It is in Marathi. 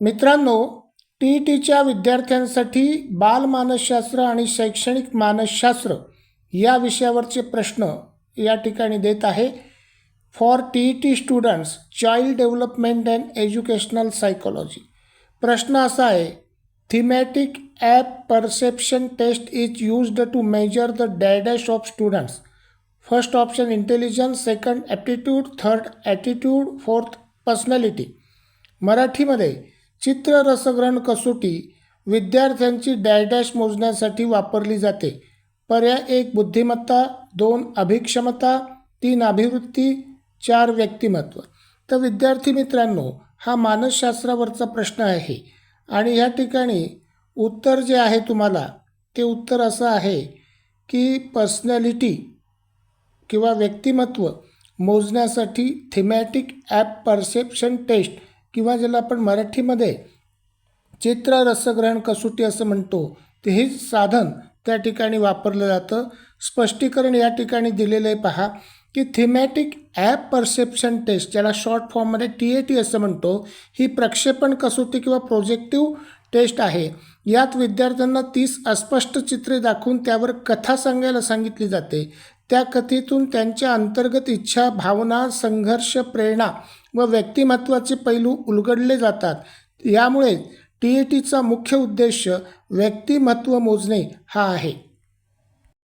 मित्रांनो टी ई टीच्या विद्यार्थ्यांसाठी बालमानसशास्त्र आणि शैक्षणिक मानसशास्त्र या विषयावरचे प्रश्न या ठिकाणी देत आहे. For T E T students child development and educational psychology प्रश्न असा आहे thematic apperception test is used to measure the डॅडॅश of students first option intelligence second aptitude third attitude fourth personality मराठीमध्ये चित्र रसग्रहण कसोटी विद्यार्थ्यांची डॅडॅश मोजण्यासाठी वापरली जाते. पर्याय एक बुद्धिमत्ता. दोन अभिक्षमता. तीन अभिवृत्ती. चार व्यक्तिमत्व. तर विद्यार्थी मित्रांनो हा मानसशास्त्रावरचा प्रश्न आहे आणि या ठिकाणी उत्तर जे आहे तुम्हाला ते उत्तर असं आहे की पर्सनॅलिटी किंवा व्यक्तिमत्व मोजण्यासाठी थीमॅटिक ॲप परसेप्शन टेस्ट किंवा ज्याला आपण मराठीमध्ये चित्र रसग्रहण कसोटी असं म्हणतो ते हे साधन त्या ठिकाणी वापरलं जातं. स्पष्टीकरण या ठिकाणी दिलेलं आहे पहा की थीमॅटिक ॲप परसेप्शन टेस्ट ज्याला शॉर्ट फॉर्ममध्ये टी ए टी असं म्हणतो ही प्रक्षेपण कसोटी किंवा प्रोजेक्टिव्ह टेस्ट आहे. यात विद्यार्थ्यांना तीस अस्पष्ट चित्रे दाखवून त्यावर कथा सांगायला सांगितली जाते. त्या कथेतून त्यांच्या अंतर्गत इच्छा भावना संघर्ष प्रेरणा व व्यक्तिमत्वाचे पैलू उलगडले जातात. यामुळे टी ए टीचा मुख्य उद्देश व्यक्तिमत्व मोजणे हा आहे.